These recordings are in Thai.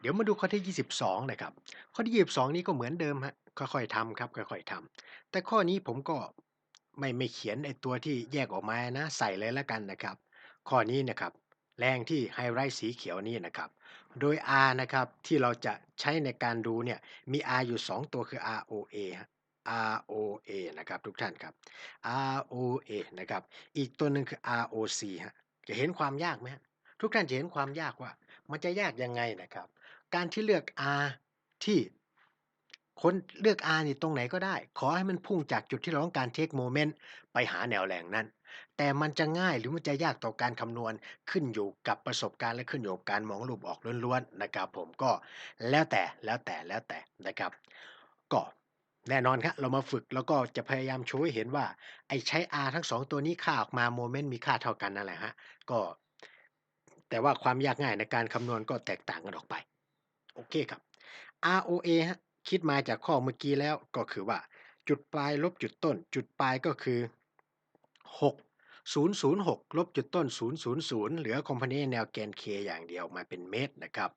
เดี๋ยวมาดูข้อที่ 22นะครับ ข้อที่ 22 นี้ก็เหมือนเดิมครับค่อยๆทำครับค่อยๆทำแต่ข้อนี้ผมก็ไม่ไม่เขียนไอตัวที่แยกออกมานะ ใส่เลยแล้วกันนะครับ ข้อนี้นะครับ แรงที่ไฮไลต์สีเขียวนี่นะครับ โดย R นะครับที่เราจะใช้ในการดูเนี่ย มี R อยู่ 2 ตัวคือ ROA ROA นะครับทุกท่านครับ ROA นะครับ อีกตัวหนึ่งคือ ROC ครับจะเห็นความยากไหม?ทุกท่านจะเห็นความยากว่า มันจะยากยังไงนะครับ การที่เลือก R ที่คนเลือก R นี่ตรงไหนก็ได้ ขอให้มันพุ่งจากจุดที่เราต้องการเทกโมเมนต์ไปหาแนวแรงนั้น แต่มันจะง่ายหรือมันจะยากต่อการคำนวณขึ้นอยู่กับประสบการณ์และขึ้นอยู่กับการมองรูปออกล้วนๆนะครับผมก็แล้วแต่แล้วแต่แล้วแต่นะครับ ก็แน่นอนครับเรามาฝึกแล้วก็จะพยายามโชว์ให้เห็นว่า ไอ้ใช้ R ทั้ง 2 ตัวนี้ค่าออกมาโมเมนต์มีค่าเท่ากันนั่นแหละครับก็ แต่ว่าความยากง่ายในการคำนวณก็แตกต่างกันออกไป โอเคครับ ROA คิดมาจากข้อเมื่อกี้แล้วก็คือว่า จุดปลายลบจุดต้น จุดปลายก็คือ 6 006 ลบจุดต้น 000 เหลือคอมพานีแนวแกน K อย่างเดียวมาเป็นเมตรนะครับ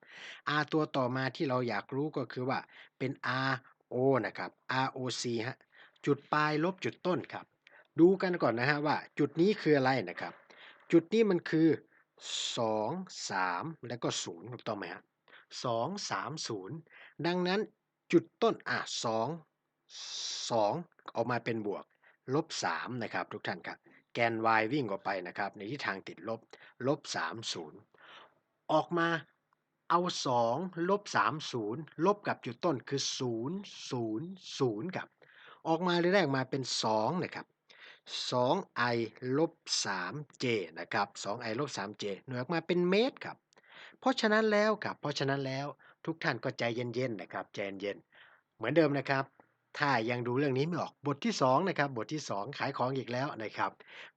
R ตัวต่อมาที่เราอยากรู้ก็คือว่าเป็น RO นะครับ ROC ฮะ จุดปลายลบจุดต้นครับ ดูกันก่อนนะฮะว่าจุดนี้คืออะไรนะครับ จุดนี้มันคือ 2 3 แล้วก็0ถูกต้องไหมฮะ 230 ดังนั้นจุดต้นอะ2 2 ออกมาเป็นบวก ลบ 3 นะครับทุกท่านครับ แกน y วิ่งออกไปนะครับ ในทิศทางติดลบ ลบ 30 ออกมาเอา 2 ลบ 30 ลบกับจุดต้นคือ 0 0 0ครับ ออกมาเลยได้ออกมาเป็น 2 นะครับ 2i ลบ 3j นะครับ 2i ลบ 3j หน่วยออกมาเป็นเมตรครับ เพราะฉะนั้นแล้วครับ เพราะฉะนั้นแล้วทุกท่านก็ใจเย็นๆนะครับใจเย็นๆเหมือนเดิมนะครับ ถ้ายังดูเรื่องนี้ไม่ออกบทที่2นะครับบทที่ 2 ขายของอีกแล้วนะครับ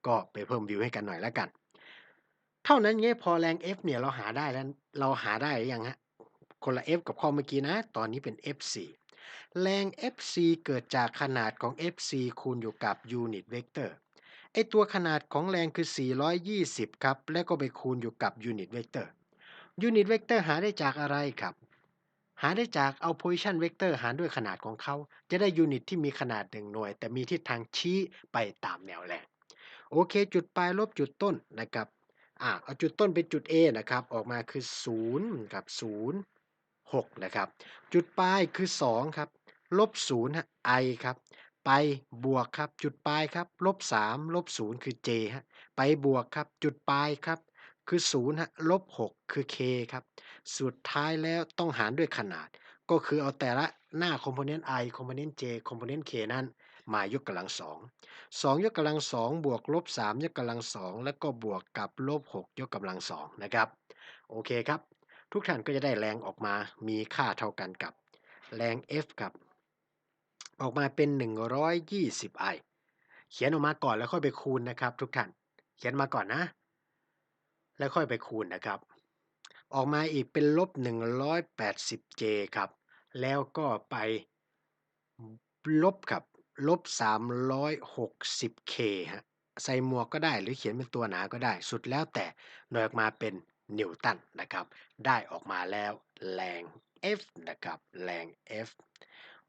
ก็ไปเพิ่มวิวให้กันหน่อยแล้วกัน เท่านั้นไงพอแรง F เนี่ยเราหาได้แล้วเราหาได้หรือยังฮะคนละ F กับข้อเมื่อกี้นะ ตอนนี้เป็น F4 แรง Fc เกิดจากขนาดของ Fc คูณอยู่กับยูนิตเวกเตอร์ไอตัวขนาดของแรงคือ 420 ครับ แล้วก็ไปคูณอยู่กับยูนิตเวกเตอร์ ยูนิตเวกเตอร์หาได้จากอะไรครับ หาได้จากเอา position vector หารด้วยขนาดของเขา จะได้ยูนิตที่มีขนาด1หน่วย แต่มีทิศทางชี้ไปตามแนวแรงโอเค จุดปลายลบจุดต้นนะครับอ่าเอาจุดต้นเป็นจุด A นะครับ ออกมาคือ0กับ0 6นะครับ จุดปลายคือ2ครับลบ0ฮะ i ครับ ไปบวกครับ จุดปลายครับลบ3ลบ0คือ j ฮะ ไปบวกครับ จุดปลายครับ คือ0ฮะลบ6คือ k ครับ สุดท้ายแล้วต้องหารด้วยขนาด ก็คือเอาแต่ละหน้าคอมโพเนนต์ i คอมโพเนนต์ j คอมโพเนนต์ k นั้นมายกกำลัง2 2ยกกำลัง2บวกลบ3ยกกำลัง2แล้วก็บวกกับลบ6ยกกำลัง2นะครับ โอเคครับ ทุกท่านก็จะได้แรงออกมามีค่าเท่ากันกับ แรง F ครับ ออกมาเป็น 120i เขียนออกมาก่อนแล้วค่อยไปคูณนะครับ ทุกท่าน เขียนมาก่อนนะ แล้วค่อยไปคูณนะครับ ออกมาอีกเป็นลบ 180j ครับ แล้วก็ไปลบครับลบ 360k ฮะใส่หมวกก็ได้หรือเขียนเป็นตัวหนาก็ได้ สุดแล้วแต่หน่วยออกมาเป็นนิวตันนะครับ ได้ออกมาแล้วแรง F นะครับ แรง F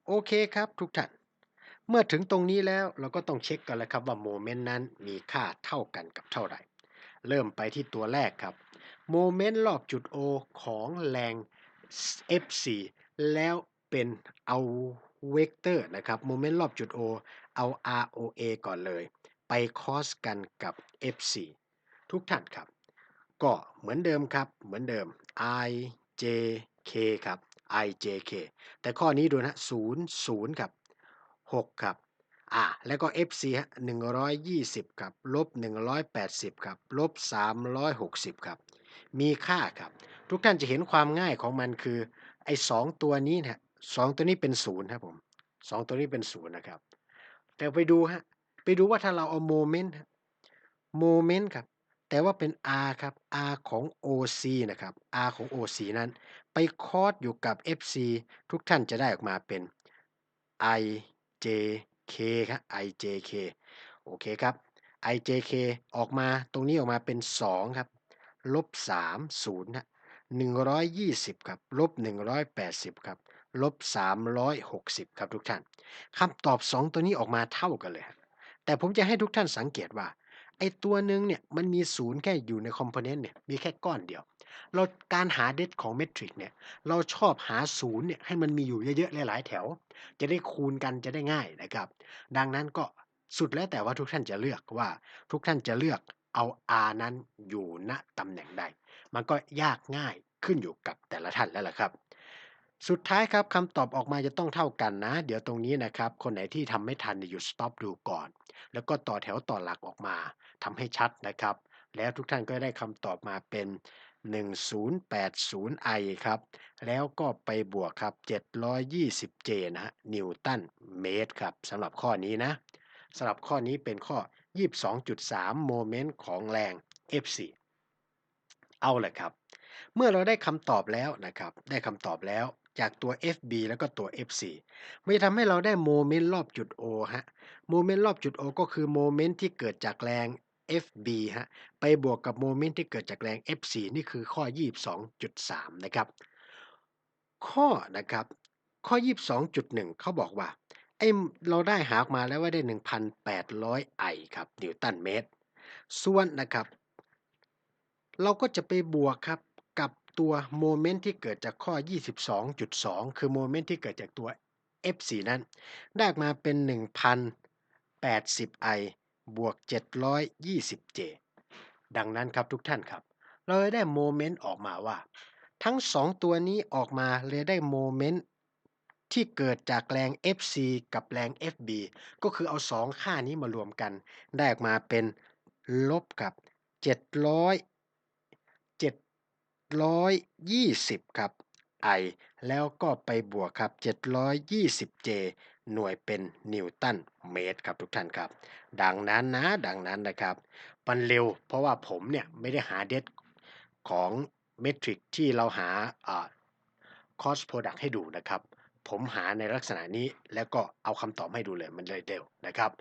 โอเคครับทุกท่าน เมื่อถึงตรงนี้แล้วเราก็ต้องเช็คกันแล้วครับว่าโมเมนต์นั้นมีค่าเท่ากันกับเท่าไหร่ เริ่มไปที่ตัวแรกครับโมเมนต์รอบจุด O ของแรง F4 แล้วเป็นเอาเวกเตอร์นะครับโมเมนต์รอบจุด O เอา ROA ก่อนเลย ไปคอสกันกับ F4 ทุกท่านครับ ก็เหมือนเดิมครับ เหมือนเดิม I J K ครับ I J K แต่ข้อนี้ดูนะ0 0 ครับ 6 ครับ อ่าแล้วก็ FC ฮะ120ครับลบ180ครับลบ360ครับมีค่าครับ ทุกท่านจะเห็นความง่ายของมันคือไอ้2ตัวนี้นะสองตัวนี้เป็น0ครับผม2ตัวนี้เป็น0นย์นะครับ แต่ไปดูฮะไปดูว่าถ้าเราเอาโมเมนต์โมเมนต์ครับแต่ว่าเป็น R ครับ R ของ OC นะครับ R ของ OC นั้น ไปคอสอยู่กับ FC ทุกท่านจะได้ออกมาเป็น ij K ครับ IJK โอเคครับ IJK ออกมาตรงนี้ออกมาเป็น 2 ครับ ลบ 3 0ฮะ120 ครับ ลบ 180 ครับ ลบ 360 ครับทุกท่านคำตอบ 2 ตัวนี้ออกมาเท่ากันเลย แต่ผมจะให้ทุกท่านสังเกตว่า ไอ้ตัวหนึ่งเนี่ยมันมีศูนย์แค่อยู่ในคอมโพเนนต์เนี่ยมีแค่ก้อนเดียว เราการหาเด t ของเมทริกเนี่ย เราชอบหาศูนย์เนี่ยให้มันมีอยู่เยอะๆหลายๆแถว จะได้คูณกันจะได้ง่ายนะครับ ดังนั้นก็สุดแล้วแต่ว่าทุกท่านจะเลือกว่าทุกท่านจะเลือกเอา r นั้นอยู่ณตำแหน่งใด มันก็ยากง่ายขึ้นอยู่กับแต่ละท่านแล้วล่ะครับ สุดท้ายครับคำตอบออกมาจะต้องเท่ากันนะ เดี๋ยวตรงนี้นะครับ คนไหนที่ทำไม่ทันเนี่ยหยุดสต็อปดูก่อน แล้วก็ต่อแถวต่อหลักออกมาทำให้ชัดนะครับ แล้วทุกท่านก็ได้คำตอบมาเป็น 1080i ครับ แล้วก็ไปบวกครับ 720J นะฮะนิวตันเมตรครับสำหรับข้อนี้นะสำหรับข้อนี้เป็นข้อ 22.3 โมเมนต์ของแรง F4 เอาเลยครับ เมื่อเราได้คำตอบแล้วนะครับ ได้คำตอบแล้วจากตัว FB แล้วก็ตัว FC มันจะทำให้เราได้โมเมนต์รอบจุด O ฮะ โมเมนต์รอบจุด O ก็คือโมเมนต์ที่เกิดจากแรง FB ฮะไปบวกกับโมเมนต์ที่เกิดจากแรง F4 นี่คือข้อ 22.3 นะครับ ข้อนะครับ ข้อ 22.1 เขาบอกว่าไอเราได้หาออกมาแล้วว่าได้ 1,800ไอครับนิวตันเมตร ส่วนนะครับ เราก็จะไปบวกครับกับตัวโมเมนต์ที่เกิดจากข้อ 22.2 คือโมเมนต์ที่เกิดจากตัว F4 นั้น ได้มาเป็น 1,080 i บวก 720j ดังนั้นครับทุกท่านครับ เราได้โมเมนต์ออกมาว่า ทั้ง 2 ตัวนี้ออกมาเลยได้โมเมนต์ที่เกิดจากแรง FC กับแรง FB ก็คือเอา 2 ค่านี้มารวมกัน ได้ออกมาเป็นลบกับ 700 720 ครับ I แล้วก็ไปบวกครับ 720J หน่วยเป็นนิวตันเมตรครับทุกท่านครับ ดังนั้นนะดังนั้นนะครับมันเร็วเพราะว่าผมเนี่ยไม่ได้หาเดทของเมทริกที่เราหาคอสโปรดักให้ดูนะครับ ผมหาในลักษณะนี้แล้วก็เอาคำตอบให้ดูเลยมันเลยเร็วนะครับ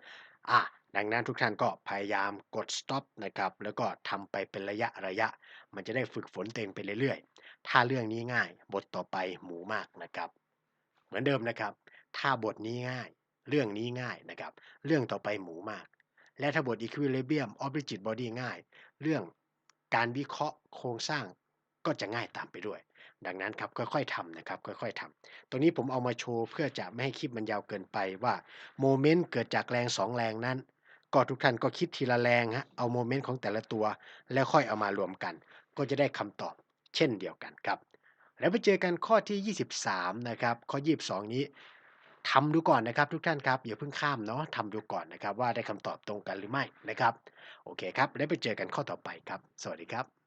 อะดังนั้นทุกท่านก็พยายามกด stop นะครับ แล้วก็ทำไปเป็นระยะระยะ มันจะได้ฝึกฝนเตัวเองไปเรื่อยๆ ถ้าเรื่องนี้ง่ายบทต่อไปหมูมากนะครับ เหมือนเดิมนะครับ ถ้าบทนี้ง่าย เรื่องนี้ง่ายนะครับ เรื่องต่อไปหมูมาก และถ้าบท equilibrium of rigid body ง่าย เรื่องการวิเคราะห์โครงสร้างก็จะง่ายตามไปด้วย ดังนั้นครับค่อยๆทำนะครับค่อยๆทำตรงนี้ผมเอามาโชว์เพื่อจะไม่ให้คลิปมันยาวเกินไปว่าโมเมนต์เกิดจากแรง2แรงนั้น ก็ทุกท่านก็คิดทีละแรงฮะเอาโมเมนต์ของแต่ละตัว แล้วค่อยเอามารวมกัน ก็จะได้คำตอบเช่นเดียวกันครับ แล้วไปเจอกันข้อที่ 23 นะครับ ข้อ 22 นี้ ทำดูก่อนนะครับ ทุกท่านครับอย่าเพิ่งข้ามเนาะทำดูก่อนนะครับ ว่าได้คำตอบตรงกันหรือไม่นะครับ โอเคครับ แล้วไปเจอกันข้อต่อไปครับ สวัสดีครับ